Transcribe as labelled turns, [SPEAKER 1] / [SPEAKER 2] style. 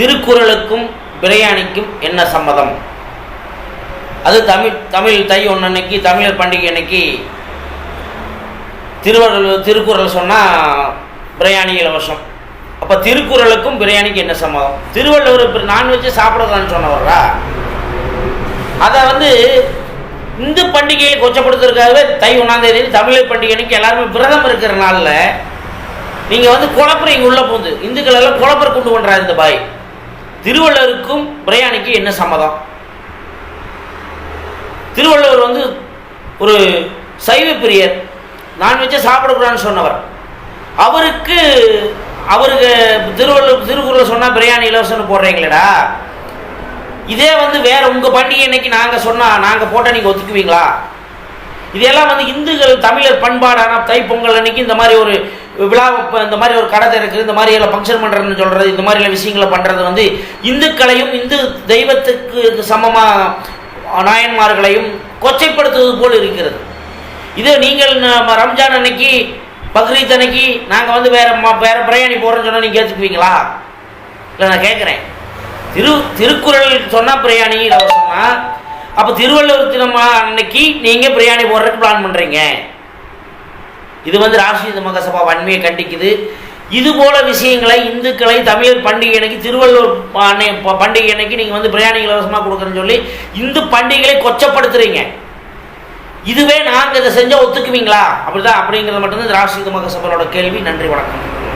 [SPEAKER 1] திருக்குறளுக்கும் பிரியாணிக்கும் என்ன சம்மதம்? அது தமிழ் தமிழ் தை ஒன்று அன்னைக்கு தமிழர் பண்டிகை அன்னைக்கு திருவள்ளுவர் திருக்குறள் சொன்னால் பிரியாணி இலவசம் அப்போ திருக்குறளுக்கும் பிரியாணிக்கு என்ன சம்மதம்? திருவள்ளுவர் இப்போ நான்வெஜ்ஜு சாப்பிடக்கூடாதுன்னு சொன்னவரா? அதை வந்து இந்து பண்டிகையை கொச்சப்படுத்துறதுக்காகவே தை ஒன்றாம் தேதி தமிழர் பண்டிகை அன்னைக்கு எல்லாருமே விரதம் இருக்கிற நாளில் நீங்கள் வந்து குழப்பறீங்க உள்ள போகுது. இந்துக்கள் எல்லாம் குழப்பற கொண்டு பண்ணுறாரு இந்த பாய். திருவள்ளுவருக்கும் பிரயாணிக்கும் என்ன சம்மதம்? திருவள்ளுவர் வந்து ஒரு சைவ பிரியர் நான்வெஜ்ஜை சாப்பிடக்கூடாதுன்னு சொன்னவர். அவருக்கு அவருக்கு திருவள்ளுவர் திருக்குறள் சொன்னால் பிரியாணி இலவசம்னு போடுறீங்களேடா. இதே வந்து வேற உங்கள் பண்டிகை இன்னைக்கு நாங்கள் சொன்னால் நாங்கள் போட்டால் நீங்கள் ஒத்துக்குவீங்களா? இதெல்லாம் வந்து இந்துக்கள் தமிழர் பண்பாடான தைப்பொங்கல் அன்னைக்கு இந்த மாதிரி ஒரு விழா இந்த மாதிரி ஒரு கடை திறக்குது இந்த மாதிரி எல்லாம் ஃபங்க்ஷன் பண்ணுறதுன்னு சொல்கிறது இந்த மாதிரி விஷயங்களை பண்ணுறது வந்து இந்துக்களையும் இந்து தெய்வத்துக்கு சமமாக நாயன்மார்களையும் கொச்சைப்படுத்துவது போல் இருக்கிறது. இது நீங்கள் நம்ம ரம்ஜான் அன்னைக்கு பக்ரீத் அன்னைக்கு நாங்கள் வந்து வேறு வேறு பிரயாணி பிரியாணி சொன்னால் நீங்கள் ஏற்றுக்குவீங்களா இல்லை நான் கேட்குறேன் திரு திருக்குறள் சொன்னால் பிரியாணி சொன்னால் அப்போ திருவள்ளுவர் தினம் அன்னைக்கு நீங்கள் பிரியாணி போடுறதுக்கு பிளான் பண்ணுறீங்க இது வந்து ராஷ்டிரிய மகசபா வன்மையை கண்டிக்குது. இது போல விஷயங்களை இந்துக்களை தமிழர் பண்டிகை அன்னைக்கு திருவள்ளுவர் அன்னை- ப- பண்டிகை அன்னைக்கு நீங்கள் வந்து பிரியாணி இலவசமாக கொடுக்குறேன்னு சொல்லி இந்து பண்டிகைகளை கொச்சப்படுத்துறீங்க. இதுவே நாங்கள் இதை செஞ்சால் ஒத்துக்குவீங்களா? அப்படிதான் அப்படிங்கிறது மட்டும்தான் இந்த ராஷ்டிரிய மகசபையோட கேள்வி. நன்றி வணக்கம்.